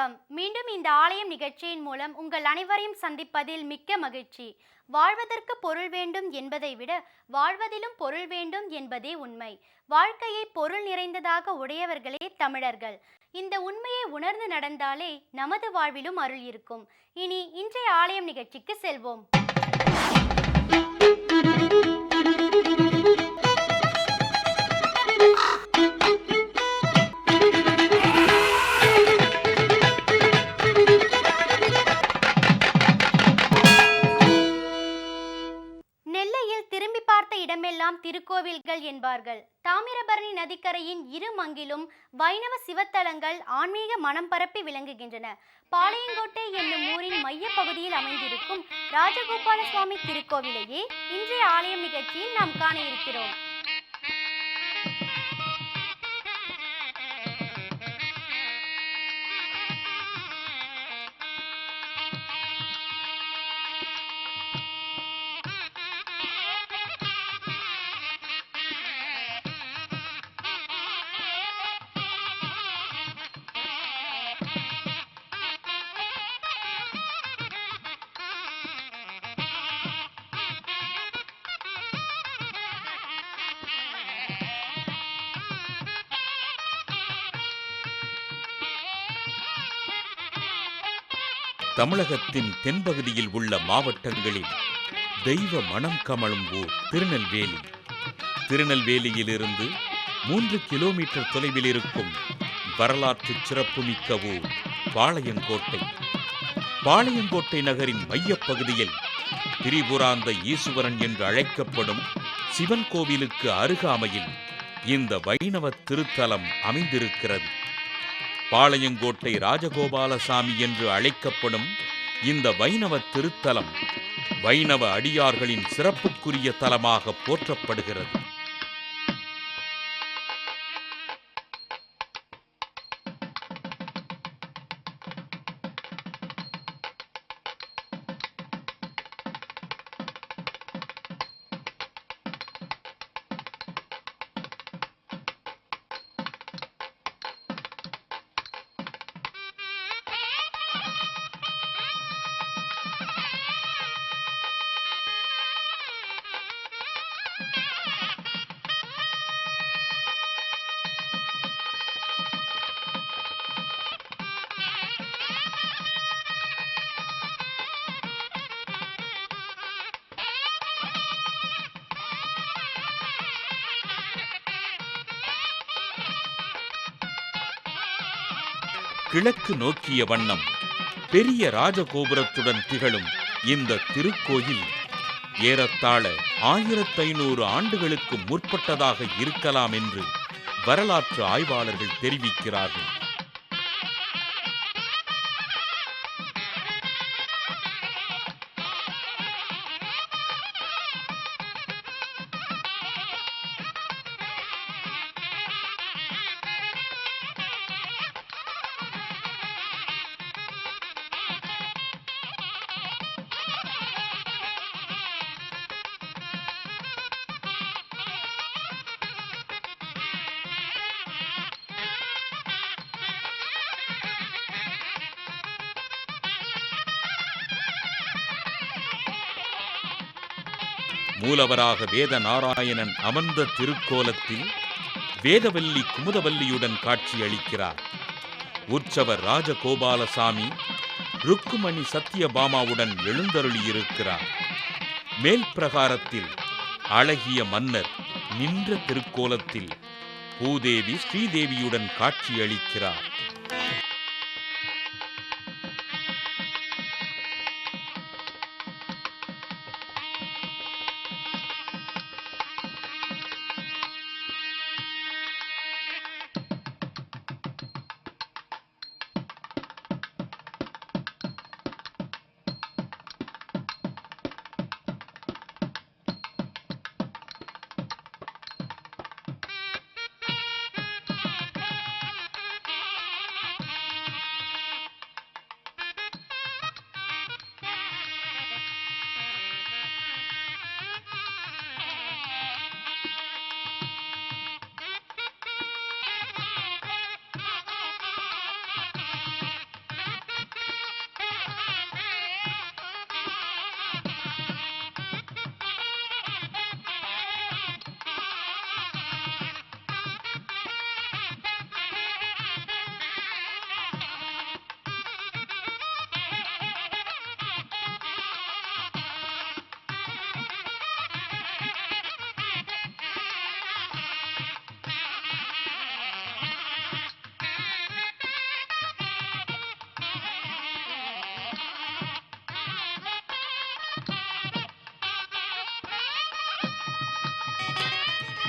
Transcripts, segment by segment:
வணக்கம். மீண்டும் இந்த ஆலயம் நிகழ்ச்சியின் மூலம் உங்கள் அனைவரையும் சந்திப்பதில் மிக்க மகிழ்ச்சி. வாழ்வதற்கு பொருள் வேண்டும் என்பதை விட வாழ்வதிலும் பொருள் வேண்டும் என்பதே உண்மை. வாழ்க்கையை பொருள் நிறைந்ததாக உடையவர்களே தமிழர்கள். இந்த உண்மையை உணர்ந்து நடந்தாலே நமது வாழ்விலும் அருள் இருக்கும். இனி இன்றைய ஆலயம் நிகழ்ச்சிக்கு செல்வோம். கோவில்கள் என்பார்கள். தாமிரபரணி நதிக்கரையின் இரு மங்கிலும் வைணவ சிவத்தலங்கள் ஆன்மீக மனம் பரப்பி விளங்குகின்றன. பாளையங்கோட்டை என்னும் ஊரின் மைய பகுதியில் அமைந்திருக்கும் ராஜகோபால சுவாமி திருக்கோவிலையே இன்றைய ஆலயம் நிகழ்ச்சியில் நாம் காண இருக்கிறோம். தமிழகத்தின் தென்பகுதியில் உள்ள மாவட்டங்களில் தெய்வ மனம் கமழும் ஊர் திருநெல்வேலி. திருநெல்வேலியிலிருந்து மூன்று கிலோமீட்டர் தொலைவில் இருக்கும் வரலாற்று சிறப்புமிக்க ஊர் பாளையங்கோட்டை. பாளையங்கோட்டை நகரின் மையப்பகுதியில் திரிபுராந்த ஈசுவரன் என்று அழைக்கப்படும் சிவன் கோவிலுக்கு அருகாமையில் இந்த வைணவ திருத்தலம் அமைந்திருக்கிறது. பாளையங்கோட்டை ராஜகோபாலசாமி என்று அழைக்கப்படும் இந்த வைணவ திருத்தலம் வைணவ அடியார்களின் சிறப்புக்குரிய தலமாக போற்றப்படுகிறது. கிழக்கு நோக்கிய வண்ணம் பெரிய ராஜகோபுரத்துடன் திகழும் இந்த திருக்கோயில் ஏறத்தாழ ஆயிரத்தி ஐநூறு ஆண்டுகளுக்கு முற்பட்டதாக இருக்கலாம் என்று வரலாற்று ஆய்வாளர்கள் தெரிவிக்கிறார்கள். மூலவராக வேத நாராயணன் அமர்ந்த திருக்கோலத்தில் வேதவல்லி குமுதவல்லியுடன் காட்சியளிக்கிறார். உற்சவர் ராஜகோபாலசாமி ருக்குமணி சத்யபாமாவுடன் எழுந்தருளியிருக்கிறார். மேல் பிரகாரத்தில் அழகிய மன்னர் நின்ற திருக்கோலத்தில் பூதேவி ஸ்ரீதேவியுடன் காட்சியளிக்கிறார்.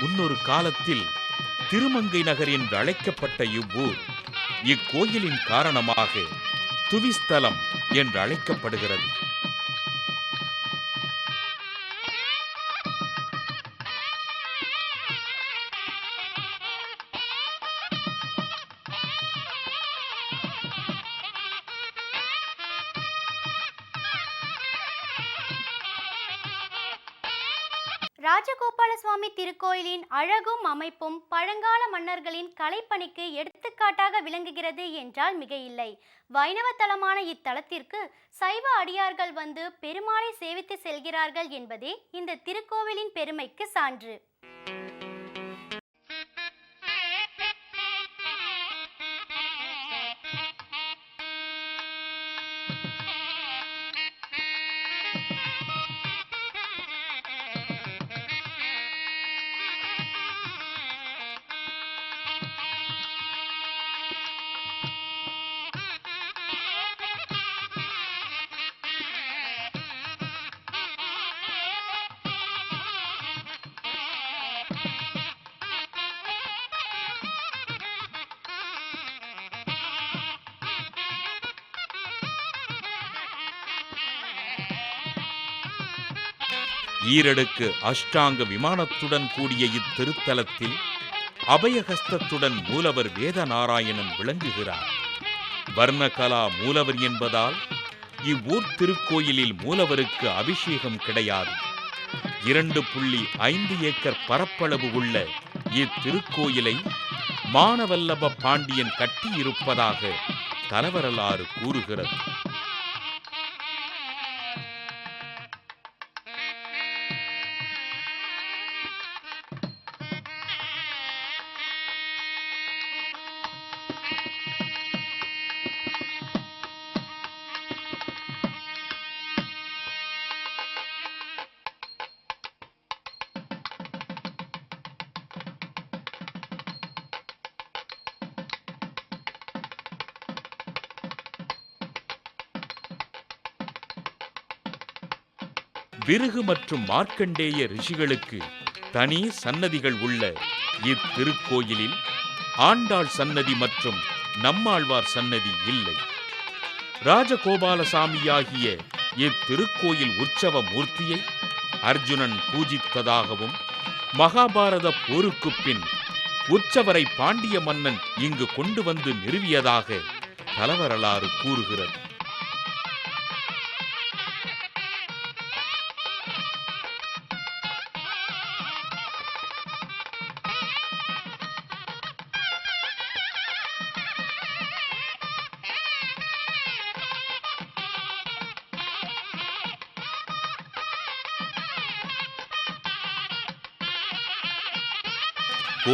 முன்னொரு காலத்தில் திருமங்கை நகர் என்று அழைக்கப்பட்ட இவ்வூர் இக்கோயிலின் காரணமாக துவிஸ்தலம் என்று அழைக்கப்படுகிறது. கோயிலின் திருக்கோயிலின் அழகும் அமைப்பும் பழங்கால மன்னர்களின் கலைப்பணிக்கு எடுத்துக்காட்டாக விளங்குகிறது என்றால் மிகையில்லை. வைணவ தலமான இத்தலத்திற்கு சைவ அடியார்கள் வந்து பெருமாளை சேவித்து செல்கிறார்கள் என்பதே இந்த திருக்கோவிலின் பெருமைக்கு சான்று. ஈரடுக்கு அஷ்டாங்க விமானத்துடன் கூடிய இத்திருத்தலத்தில் அபயஹஸ்தத்துடன் மூலவர் வேதநாராயணன் விளங்குகிறார். வர்ணகலா மூலவர் என்பதால் இவ்வூர் திருக்கோயிலில் மூலவருக்கு அபிஷேகம் கிடையாது. இரண்டு புள்ளி ஐந்து ஏக்கர் பரப்பளவு உள்ள இத்திருக்கோயிலை மானவல்லப பாண்டியன் கட்டியிருப்பதாக தலவரலாறு கூறுகிறது. விருகு மற்றும் மார்க்கண்டேய ரிஷிகளுக்கு தனி சன்னதிகள் உள்ள இத்திருக்கோயிலில் ஆண்டாள் சன்னதி மற்றும் நம்மாழ்வார் சன்னதி இல்லை. ராஜகோபாலசாமியாகிய இத்திருக்கோயில் உற்சவ மூர்த்தியை அர்ஜுனன் பூஜித்ததாகவும் மகாபாரத போருக்குப் பின் உற்சவரை பாண்டிய மன்னன் இங்கு கொண்டு வந்து நிறுவியதாக தலவரலாறு கூறுகிறது.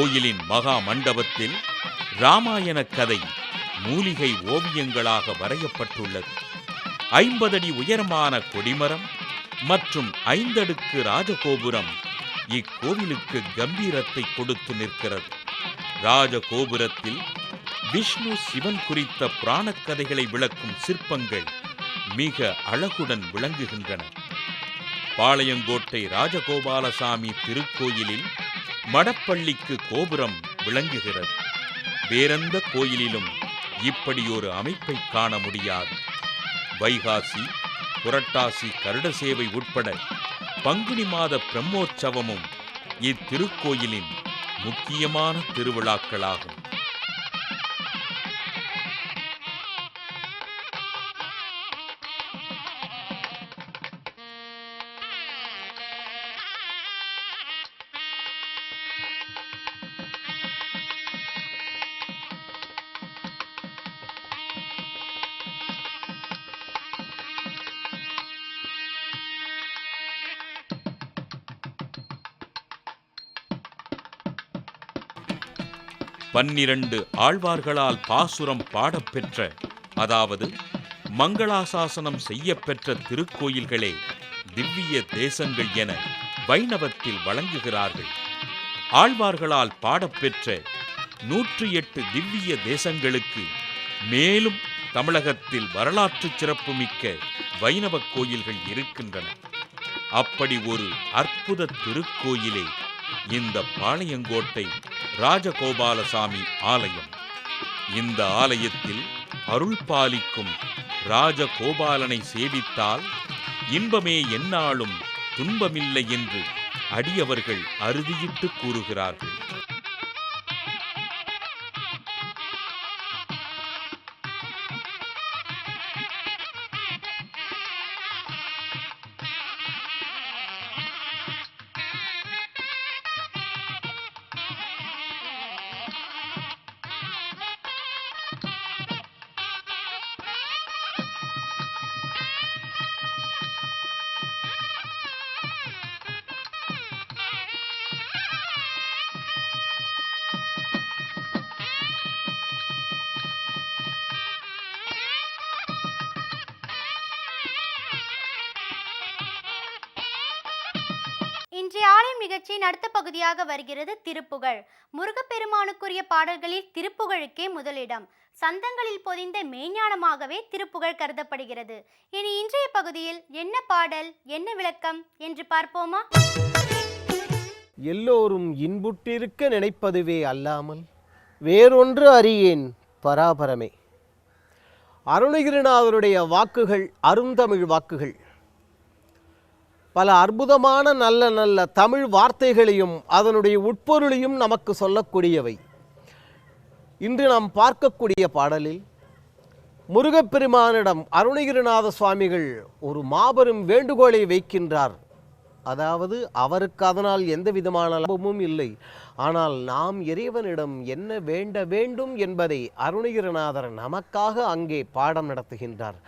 கோயிலின் மகா மண்டபத்தில் ராமாயண கதை மூலிகை ஓவியங்களாக வரையப்பட்டுள்ளது. ஐம்பதடி உயரமான கொடிமரம் மற்றும் ஐந்தடுக்கு ராஜகோபுரம் இக்கோவிலுக்கு கம்பீரத்தை கொடுத்து நிற்கிறது. ராஜகோபுரத்தில் விஷ்ணு சிவன் குறித்த புராணக்கதைகளை விளக்கும் சிற்பங்கள் மிக அழகுடன் விளங்குகின்றன. பாளையங்கோட்டை ராஜகோபாலசாமி திருக்கோயிலில் மடப்பள்ளிக்கு கோபுரம் விளங்குகிறது. வேறெந்த கோயிலிலும் இப்படியொரு அமைப்பை காண முடியாது. வைகாசி புரட்டாசி கருட சேவை உட்பட பங்குனி மாத பிரம்மோற்சவமும் இத்திருக்கோயிலின் முக்கியமான திருவிழாக்களாகும். பன்னிரண்டு ஆழ்வார்களால் பாசுரம் பாடப்பெற்ற அதாவது மங்களாசாசனம் செய்யப்பெற்ற திருக்கோயில்களே திவ்ய தேசங்கள் என வைணவத்தில் வழங்குகிறார்கள். ஆழ்வார்களால் பாடப்பெற்ற நூற்றி எட்டு திவ்ய தேசங்களுக்கு மேலும் தமிழகத்தில் வரலாற்று சிறப்புமிக்க வைணவ கோயில்கள் இருக்கின்றன. அப்படி ஒரு அற்புத திருக்கோயிலே இந்த பாளையங்கோட்டை ராஜகோபாலசாமி ஆலயம். இந்த ஆலயத்தில் அருள் பாலிக்கும் ராஜகோபாலனை சேவித்தால் இன்பமே எந்நாளும் துன்பமில்லை என்று அடியவர்கள் அறுதியிட்டு கூறுகிறார்கள். இன்றைய ஆலயம் நிகழ்ச்சியின் அடுத்த பகுதியாக வருகிறது திருப்புகழ். முருகப்பெருமானுக்குரிய பாடல்களில் திருப்புகழுக்கே முதலிடம். சந்தங்களில் பொதிந்த மெய்ஞானமாகவே திருப்புகழ் கருதப்படுகிறது. இனி இன்றைய பகுதியில் என்ன பாடல் என்ன விளக்கம் என்று பார்ப்போமா? எல்லோரும் இன்புற்றிருக்க நினைப்பதுவே அல்லாமல் வேறொன்று அறியேன் பராபரமே. அருணகிரிநாதருடைய வாக்குகள் அருந்தமிழ் வாக்குகள் பல அற்புதமான நல்ல நல்ல தமிழ் வார்த்தைகளையும் அதனுடைய உட்பொருளையும் நமக்கு சொல்லக்கூடியவை. இன்று நாம் பார்க்கக்கூடிய பாடலில் முருகப்பெருமானிடம் அருணகிரிநாத சுவாமிகள் ஒரு மாபெரும் வேண்டுகோளை வைக்கின்றார். அதாவது அவருக்கு அதனால் எந்த விதமான லாபமும் இல்லை. ஆனால் நாம் இறைவனிடம் என்ன வேண்ட வேண்டும் என்பதை அருணகிரிநாதர் நமக்காக அங்கே பாடம் நடத்துகின்றார்.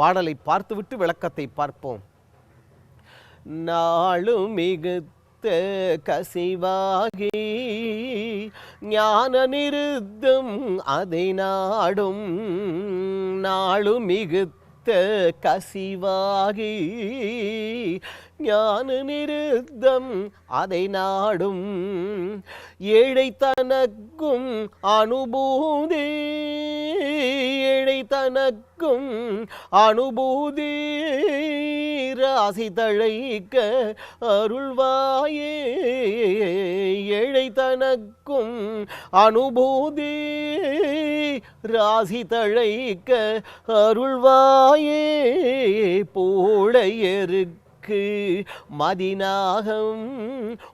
பாடலை பார்த்துவிட்டு விளக்கத்தை பார்ப்போம். நாளும் மிகுத்த கசிவாகி ஞான நிறுத்தும் அதை நாடும். நாளும் மிகுத்த கசிவாகி ஞான நிறுத்தம் அதை நாடும். ஏழை தனக்கும் அனுபூதி ஏழை தனக்கும் அனுபூதி ராசி தழைக்க அருள்வாயே. ஏழை தனக்கும் அனுபூதி ராசி தழைக்க அருள்வாயே. போடையருக்கு மதினாகம்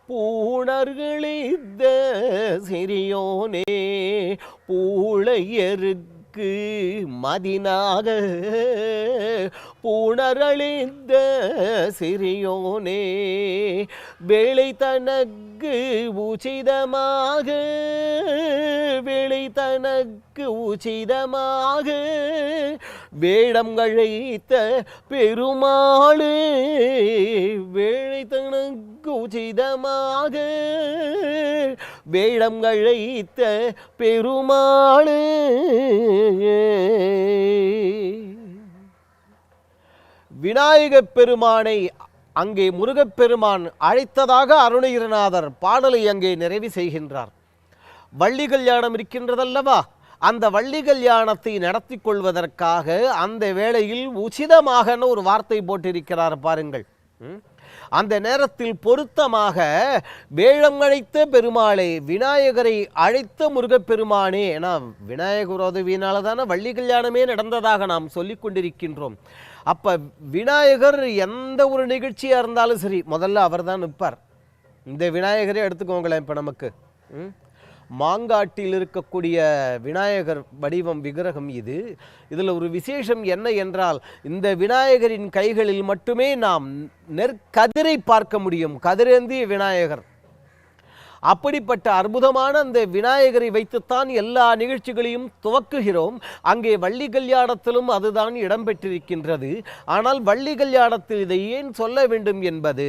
பூணர்களித்த சிறியோனே. பூளையருக்கு மதினாக பூணரளிந்த சிறியோனே வேலை தனக்கு உச்சிதமாக வேலை தனக்கு உச்சிதமாக வேடம் கழைத்த பெருமாளே வேலை தனக்கு உச்சிதமாக வேடம் கழைத்த பெருமாள். விநாயகப் பெருமானை அங்கே முருகப்பெருமான் அழைத்ததாக அருணகிரிநாதர் பாடலை அங்கே நிறைவு செய்கின்றார். வள்ளி கல்யாணம் இருக்கின்றதல்லவா? அந்த வள்ளி கல்யாணத்தை நடத்தி கொள்வதற்காக அந்த வேளையில் உச்சிதமாகன்னு ஒரு வார்த்தை போட்டிருக்கிறார் பாருங்கள். ம்? அந்த நேரத்தில் பொருத்தமாக வேழம் அழைத்த பெருமாளே விநாயகரை அழைத்த முருகப்பெருமானே ஏன்னா விநாயகர் உதவியினால தானே வள்ளி கல்யாணமே நடந்ததாக நாம் சொல்லிக் கொண்டிருக்கின்றோம். அப்போ விநாயகர் எந்த ஒரு நிகழ்ச்சியாக இருந்தாலும் சரி முதல்ல அவர் தான் நிற்பார். இந்த விநாயகரே எடுத்துக்கோங்களேன் இப்போ நமக்கு. ம்? மாங்காட்டில் இருக்கக்கூடிய விநாயகர் வடிவம் விக்கிரகம் இது. இதில் ஒரு விசேஷம் என்ன என்றால் இந்த விநாயகரின் கைகளில் மட்டுமே நாம் நெற்கதிரை பார்க்க முடியும். கதிரேந்திய விநாயகர். அப்படிப்பட்ட அற்புதமான அந்த விநாயகரை வைத்துத்தான் எல்லா நிகழ்ச்சிகளையும் துவக்குகிறோம். அங்கே வள்ளி கல்யாணத்திலும் அதுதான் இடம்பெற்றிருக்கின்றது. ஆனால் வள்ளி கல்யாணத்தில் இதை ஏன் சொல்ல வேண்டும் என்பது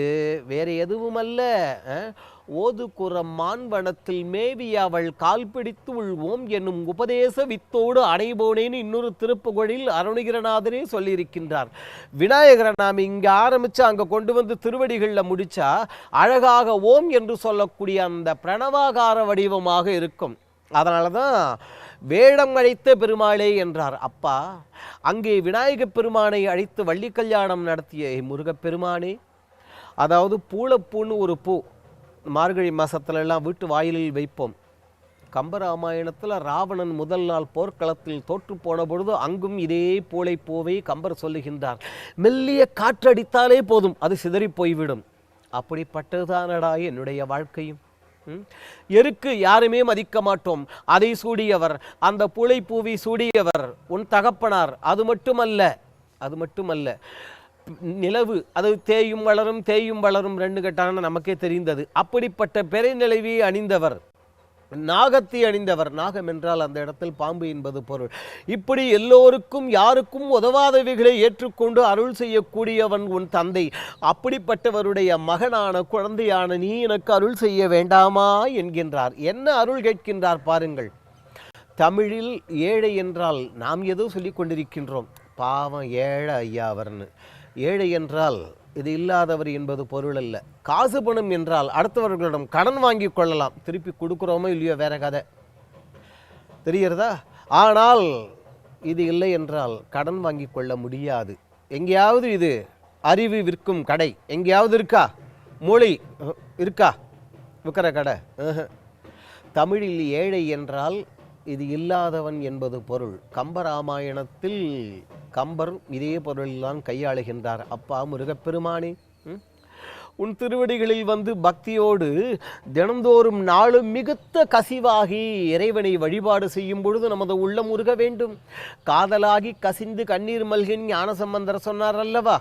வேறு எதுவுமல்ல. அல்ல ஓதுகுறம் மான்வனத்தில் மேவி அவள் கால் பிடித்து உள்வோம் என்னும் உபதேச வித்தோடு அணைபோனேன்னு இன்னொரு திருப்புகழில் அருணகிரநாதரே சொல்லியிருக்கின்றார். விநாயகரை நாம் இங்கே ஆரம்பித்து அங்கே கொண்டு வந்து திருவடிகளில் முடித்தா அழகாக ஓம் என்று சொல்லக்கூடிய அந்த பிரணவாகார வடிவமாக இருக்கும். அதனால தான் வேடம் அழைத்த பெருமாளே என்றார். அப்பா அங்கே விநாயகப் பெருமானை அழைத்து வள்ளி கல்யாணம் நடத்திய முருகப் பெருமானே அதாவது பூளப்பூன்னு ஒரு பூ மார்கழி மாதத்துலலாம் எல்லாம் வீட்டு வாயிலில் வைப்போம். கம்பராமாயணத்தில் ராவணன் முதல் நாள் போர்க்களத்தில் தோற்று போன பொழுது அங்கும் இதே போலை போவை கம்பர் சொல்லுகின்றார். மெல்லிய காற்றடித்தாலே போதும் அது சிதறி போய்விடும். அப்படிப்பட்டதுதானடா என்னுடைய வாழ்க்கையும்? எருக்கு யாருமே மதிக்க மாட்டோம். அதை சூடியவர் அந்த புலை சூடியவர் உன் தகப்பனார். அது மட்டுமல்ல அது மட்டுமல்ல. நிலவு அது தேயும் வளரும் தேயும் வளரும் ரெண்டு கட்டான நமக்கே தெரிந்தது. அப்படிப்பட்ட பெருநிலவியை அணிந்தவர் நாகத்தை அணிந்தவர் நாகம் என்றால் அந்த இடத்தில் பாம்பு என்பது பொருள். இப்படி எல்லோருக்கும் யாருக்கும் உதவாதவைகளை ஏற்றுக்கொண்டு அருள் செய்யக்கூடியவன் உன் தந்தை. அப்படிப்பட்டவருடைய மகனான குழந்தையான நீ எனக்கு அருள் செய்ய வேண்டாமா என்கின்றார். என்ன அருள் கேட்கின்றார் பாருங்கள். தமிழில் ஏழை என்றால் நாம் ஏதோ சொல்லிக் கொண்டிருக்கின்றோம். பாவம் ஏழை ஐயா அவர்னு. ஏழை என்றால் இது இல்லாதவர் என்பது பொருள் அல்ல. காசு பணம் என்றால் அடுத்தவர்களிடம் கடன் வாங்கி கொள்ளலாம். திருப்பி கொடுக்குறோமோ இல்லையோ வேற கதை. தெரிகிறதா? ஆனால் இது இல்லை என்றால் கடன் வாங்கி கொள்ள முடியாது. எங்கேயாவது இது அறிவு விற்கும் கடை. எங்கேயாவது இருக்கா? மொழி இருக்கா? விற்கிற கடை. தமிழில் ஏழை என்றால் இது இல்லாதவன் என்பது பொருள். கம்பராமாயணத்தில் கம்பர் இதே பொருளில்தான் கையாளுகின்றார். அப்பா முருகப்பெருமானே உன் திருவடிகளில் வந்து பக்தியோடு தினந்தோறும் நாளும் மிகுத்த கசிவாகி இறைவனை வழிபாடு செய்யும் பொழுது நமது உள்ளம் உருக வேண்டும். காதலாகி கசிந்து கண்ணீர் மல்கின் ஞானசம்பந்தர் சொன்னார் அல்லவா?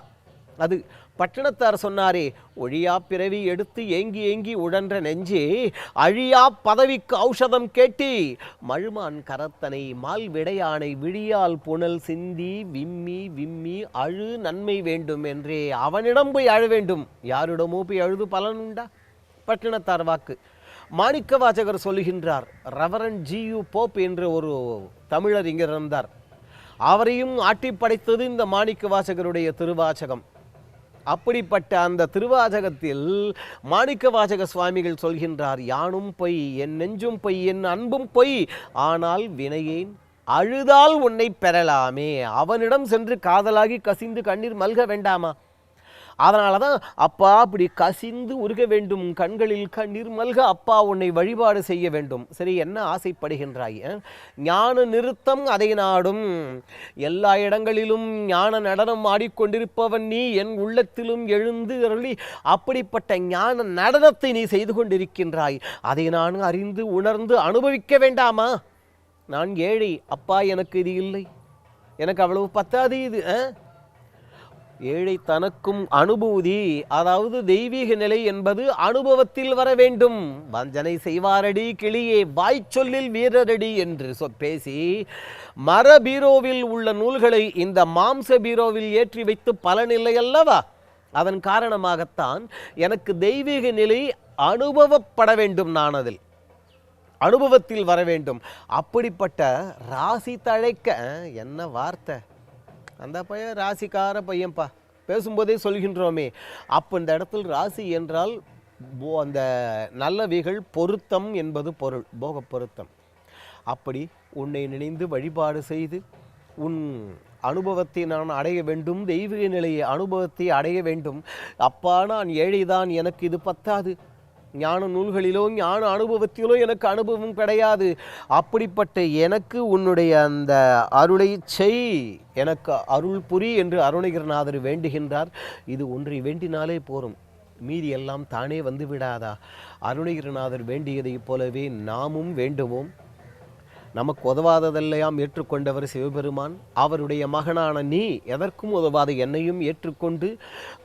அது பட்டணத்தார் சொன்னாரே ஒழியா பிறவி எடுத்து ஏங்கி ஏங்கி உழன்ற நெஞ்சே அழியா பதவிக்கு ஔஷதம் கேட்டி மழுமான் கரத்தனை மால் விடையானை விழியால் புனல் சிந்தி விம்மி விம்மி அழு நன்மை வேண்டும் என்றே அவனிடம் போய் அழ வேண்டும். யாரிடமோ போய் அழுது பலனுண்டா பட்டினத்தார் வாக்கு. மாணிக்க வாசகர் சொல்லுகின்றார் ரெவரன் ஜியு போப் என்று ஒரு தமிழர் இங்கே இருந்தார் அவரையும் ஆட்டி படைத்தது இந்த மாணிக்க வாசகருடைய திருவாசகம். அப்படிப்பட்ட அந்த திருவாசகத்தில் மாணிக்க வாசக சுவாமிகள் சொல்கின்றார் யானும் பொய் என் நெஞ்சும் பொய் என் அன்பும் பொய் ஆனால் வினையேன் அழுதால் உன்னை பெறலாமே. அவனிடம் சென்று காதலாகி கசிந்து கண்ணீர் மல்க வேண்டாமா? அதனால தான் அப்பா அப்படி கசிந்து உருக வேண்டும். கண்களில் கண்ணீர் மல்க அப்பா உன்னை வழிபாடு செய்ய வேண்டும். சரி என்ன ஆசைப்படுகின்றாய்? ஞான நிறுத்தம் அதை நாடும். எல்லா இடங்களிலும் ஞான நடனம் ஆடிக்கொண்டிருப்பவன் நீ. என் உள்ளத்திலும் எழுந்து அருளி அப்படிப்பட்ட ஞான நடனத்தை நீ செய்து கொண்டிருக்கின்றாய். அதை நான் அறிந்து உணர்ந்து அனுபவிக்க வேண்டாமா? நான் ஏழை. அப்பா எனக்கு இது இல்லை. எனக்கு அவ்வளவு பத்தாது இது. ஆ ஏழை தனக்கும் அனுபூதி. அதாவது தெய்வீக நிலை என்பது அனுபவத்தில் வர வேண்டும். வஞ்சனை செய்வாரடி கிளியே வாய்ச்சொல்லில் வீரரடி என்று சொ பேசி மர பீரோவில் உள்ள நூல்களை இந்த மாம்ச பீரோவில் ஏற்றி வைத்து பலனில்லை அல்லவா? அதன் காரணமாகத்தான் எனக்கு தெய்வீக நிலை அனுபவப்பட வேண்டும் நான் அதில் அனுபவத்தில் வர வேண்டும். அப்படிப்பட்ட ராசி தழைக்க என்ன வார்த்தை? அந்த பையன் ராசிக்கார பையன்பா. பேசும்போதே சொல்கின்றோமே. அப்போ இந்த இடத்தில் ராசி என்றால் போ- அந்த நல்லவைகள் பொருத்தம் என்பது பொருள் போக பொருத்தம். அப்படி உன்னை நினைந்து வழிபாடு செய்து உன் அனுபவத்தை நான் அடைய வேண்டும் தெய்வீக நிலையை அனுபவத்தை அடைய வேண்டும். அப்பா நான் ஏழைதான் எனக்கு இது பத்தாது. ஞான நூல்களிலோ ஞான அனுபவத்திலோ எனக்கு அனுபவம் கிடையாது. அப்படிப்பட்ட எனக்கு உன்னுடைய அந்த அருளை செய். எனக்கு அருள் புரி என்று அருணகிரிநாதர் வேண்டுகின்றார். இது ஒன்றை வேண்டினாலே போரும். மீதி எல்லாம் தானே வந்து விடாதா? அருணகிரிநாதர் வேண்டியதைப் போலவே நாமும் வேண்டுவோம். நமக்கு உதவாததெல்லாம் ஏற்றுக்கொண்டவர் சிவபெருமான். அவருடைய மகனான நீ எதற்கும் உதவாத என்னையும் ஏற்றுக்கொண்டு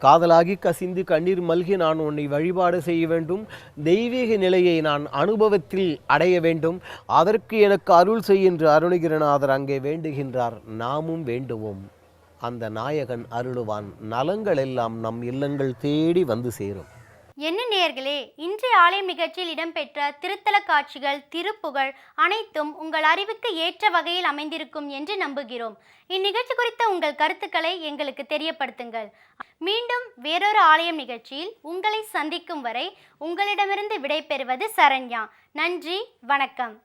காதலாகி கசிந்து கண்ணீர் மல்கி நான் உன்னை வழிபாடு செய்ய வேண்டும். தெய்வீக நிலையை நான் அனுபவத்தில் அடைய வேண்டும். அதற்கு எனக்கு அருள் செய் என்று அருணகிரிநாதர் அங்கே வேண்டுகின்றார். நாமும் வேண்டுவோம். அந்த நாயகன் அருளுவான். நலங்கள் எல்லாம் நம் இல்லங்கள் தேடி வந்து சேரும். என்ன நேயர்களே இன்றைய ஆலயம் நிகழ்ச்சியில் இடம்பெற்ற திருத்தல காட்சிகள் திருப்புகழ் அனைத்தும் உங்கள் அறிவுக்கு ஏற்ற வகையில் அமைந்திருக்கும் என்று நம்புகிறோம். இந்நிகழ்ச்சி குறித்த உங்கள் கருத்துக்களை எங்களுக்கு தெரியப்படுத்துங்கள். மீண்டும் வேறொரு ஆலயம் நிகழ்ச்சியில் உங்களை சந்திக்கும் வரை உங்களிடமிருந்து விடைபெறுவது சரண்யா. நன்றி வணக்கம்.